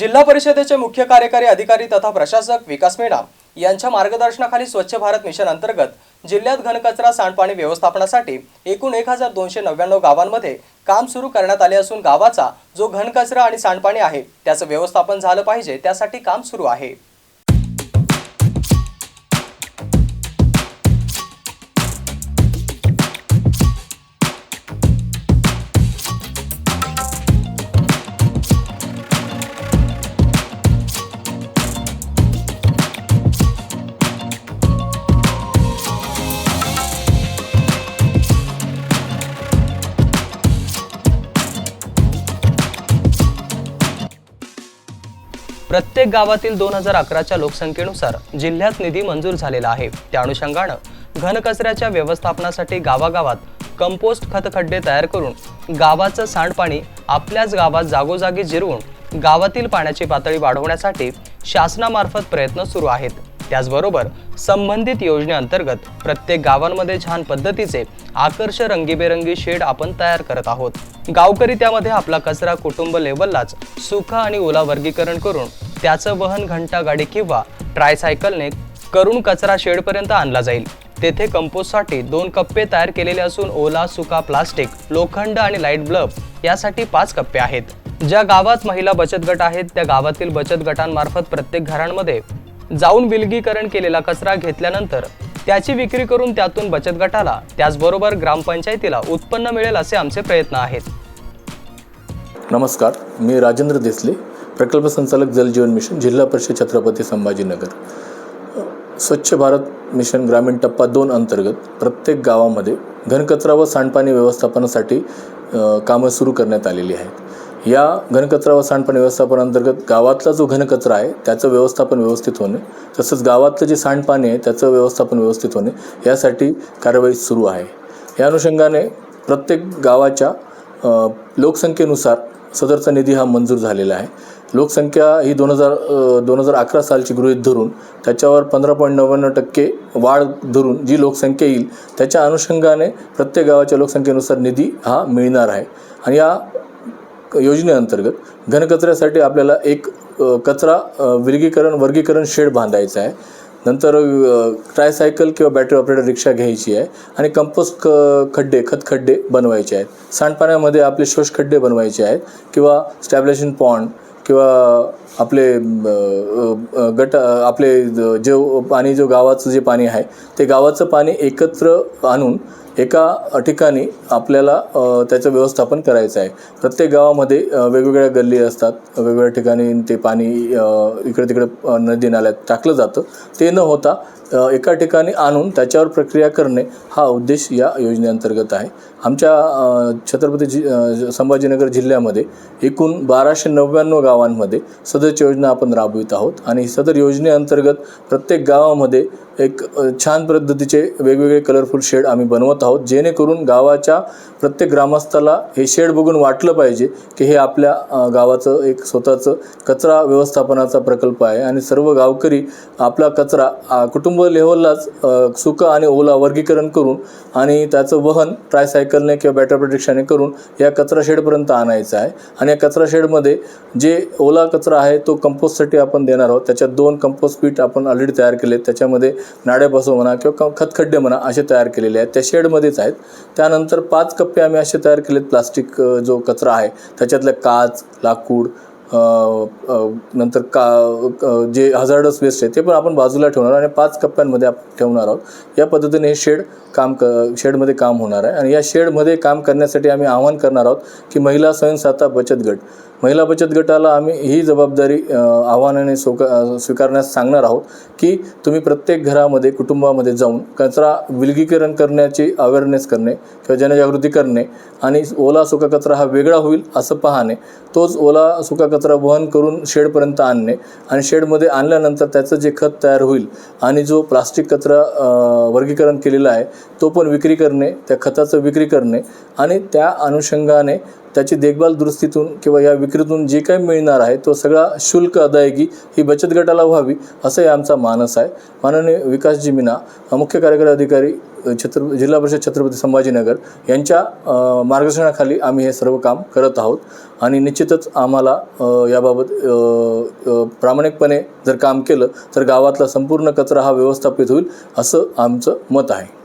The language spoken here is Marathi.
जिल्हा परिषदेचे मुख्य कार्यकारी अधिकारी तथा प्रशासक विकास मेणा यांच्या मार्गदर्शनाखाली स्वच्छ भारत मिशन अंतर्गत जिल्ह्यात घनकचरा सांडपाणी व्यवस्थापनासाठी एकूण एक हजार दोनशे नव्याण्णव गावांमध्ये काम सुरू करण्यात आले असून गावाचा जो घनकचरा आणि सांडपाणी आहे त्याचं व्यवस्थापन झालं पाहिजे त्यासाठी काम सुरू आहे. प्रत्येक गावातील दोन हजार अकराच्या लोकसंख्येनुसार जिल्ह्यात निधी मंजूर झालेला आहे. त्या अनुषंगानं घनकचऱ्याच्या व्यवस्थापनासाठी गावागावात कंपोस्ट खतखड्डे तयार करून गावाचं सांडपाणी आपल्याच गावात जागोजागी जिरवून गावातील पाण्याची पातळी वाढवण्यासाठी शासनामार्फत प्रयत्न सुरू आहेत. त्याचबरोबर संबंधित योजनेअंतर्गत प्रत्येक गावांमध्ये छान पद्धतीचे आकर्ष रंगीबेरंगी शेड आपण तयार करत आहोत. गावकरी त्यामध्ये आपला कचरा कुटुंब लेवललाच सुखा आणि ओला वर्गीकरण करून त्याचं वहन घंटा गाडी किंवा ट्रायसायकलने करून कचरा शेडपर्यंत आणला जाईल. तेथे कंपोस्टसाठी दोन कप्पे तयार केलेले असून ओला सुका प्लास्टिक लोखंड आणि लाइट ब्लब यासाठी पाच कप्पे आहेत. ज्या गावात महिला बचत गट आहेत त्या गावातील बचत गटांमार्फत प्रत्येक घरांमध्ये जाऊन विलगीकरण केलेला कचरा घेतल्यानंतर त्याची विक्री करून त्यातून बचत गटाला त्याचबरोबर ग्रामपंचायतीला उत्पन्न मिळेल असे आमचे प्रयत्न आहेत. नमस्कार मी राजेंद्र देसले प्रकल्प संचालक जलजीवन मिशन जिल्हा परिषद छत्रपती संभाजीनगर. स्वच्छ भारत मिशन ग्रामीण टप्पा दोन अंतर्गत प्रत्येक गावामध्ये घनकचरा व सांडपाणी व्यवस्थापनासाठी कामं सुरू करण्यात आलेली आहेत. या घनकचरा व सांडपाणी व्यवस्थापनाअंतर्गत गावातला जो घनकचरा आहे त्याचं व्यवस्थापन व्यवस्थित होणे तसंच गावातलं जे सांडपाणी आहे त्याचं व्यवस्थापन व्यवस्थित होणे यासाठी कार्यवाही सुरू आहे. या अनुषंगाने प्रत्येक गावाच्या लोकसंख्येनुसार सदरचा निधी हा मंजूर झालेला आहे. लोकसंख्या ही दोन हजार दोन हजार अकरा सालची गृहीत धरून त्याच्यावर पंधरा पॉईंट नव्याण्णव टक्के वाढ धरून जी लोकसंख्या येईल त्याच्या अनुषंगाने प्रत्येक गावाच्या लोकसंख्येनुसार निधी हा मिळणार आहे. आणि या योजनेअंतर्गत घनकचऱ्यासाठी आपल्याला एक कचरा विलगीकरण वर्गीकरण शेड बांधायचं आहे. नंतर ट्रायसायकल किंवा बॅटरी ऑपरेटर रिक्षा घ्यायची आहे आणि कंपोस्ट ख खड्डे खतखड्डे बनवायचे आहेत. सांडपाण्यामध्ये आपले शोषखड्डे बनवायचे आहेत किंवा स्टॅब्लिशन पॉन्ड किंवा आपले गट आपले जो जे पाणी जो गावाचं जे पाणी आहे ते गावाचं पाणी एकत्र आणून एका ठिकाणी आपल्याला त्याचं व्यवस्थापन करायचं आहे. प्रत्येक गावामध्ये वेगवेगळ्या गल्ली असतात. वेगवेगळ्या ठिकाणी ते पाणी इकडे तिकडे नदी नाल्यात टाकलं जातं. ते न होता एका ठिकाणी आणून त्याच्यावर प्रक्रिया करणे हा उद्देश या योजनेअंतर्गत आहे. आमच्या छत्रपती जि संभाजीनगर जिल्ह्यामध्ये एकूण बाराशे नव्याण्णव गावांमध्ये सदरची योजना आपण राबवित आहोत. आणि सदर योजनेअंतर्गत प्रत्येक गावामध्ये एक छान पद्धतीचे वेगवेगळे कलरफुल शेड आम्ही बनवत आहोत जेणेकरून गावाच्या प्रत्येक ग्रामस्थाला हे शेड बघून वाटलं पाहिजे की हे आपल्या गावाचं एक स्वतःचं कचरा व्यवस्थापनाचा प्रकल्प आहे. आणि सर्व गावकरी आपला कचरा कुटुंब लेवललाच सुका आणि ओला वर्गीकरण करून आणि त्याचं वहन ट्रायसायकलने किंवा बॅटरी प्रोटेक्शनने करून या कचरा शेडपर्यंत आणायचं आहे. आणि या कचरा शेडमध्ये जे ओला कचरा आहे तो कंपोस्टसाठी आपण देणार आहोत. त्याच्यात दोन कंपोस्ट पीठ आपण ऑलरेडी तयार केले त्याच्यामध्ये नाडे नाड्यापासून म्हणा किंवा खतखड्डे म्हणा असे तयार केलेले आहेत. त्या शेडमध्येच आहेत. त्यानंतर पाच कप्पे आम्ही असे तयार केलेत प्लास्टिक जो कचरा आहे त्याच्यातलं काच लाकूड नंतर का जे हजार्डस वेस्ट आहे ते पण आपण बाजूला ठेवणार आणि पाच कप्प्यांमध्ये आप ठेवणार आहोत. या पद्धतीने हे शेड काम क शेडमध्ये काम होणार आहे. आणि या शेडमध्ये काम करण्यासाठी आम्ही आवाहन करणार आहोत की महिला स्वयंसहायता बचत गट. महिला बचत गटाला आम्ही ही जबाबदारी आव्हानाने स्वीका स्वीकारण्यास सांगणार आहोत की तुम्ही प्रत्येक घरामध्ये कुटुंबामध्ये जाऊन कचरा विलगीकरण करण्याची अवेअरनेस करणे किंवा जनजागृती करणे आणि ओला सुका कचरा हा वेगळा होईल असं पाहणे. तोच ओला सुका कचरा वहन करून शेडपर्यंत आणणे. आणि शेडमध्ये आणल्यानंतर त्याचं जे खत तयार होईल आणि जो प्लास्टिक कचरा वर्गीकरण केलेला आहे तो पण विक्री करणे त्या खताचं विक्री करणे आणि त्या अनुषंगाने त्याची देखभाल दुरुस्तीतून किंवा या विक्रीतून जे काही मिळणार आहे तो सगळा शुल्क अदायगी ही बचत गटाला व्हावी असंही आमचा मानस आहे. माननीय विकासजी मीना मुख्य कार्यकारी अधिकारी छत्र जिल्हा परिषद छत्रपती संभाजीनगर यांच्या मार्गदर्शनाखाली आम्ही हे सर्व काम करत आहोत. आणि निश्चितच आम्हाला याबाबत प्रामाणिकपणे जर काम केलं तर गावातला संपूर्ण कचरा हा व्यवस्थापित होईल असं आमचं मत आहे.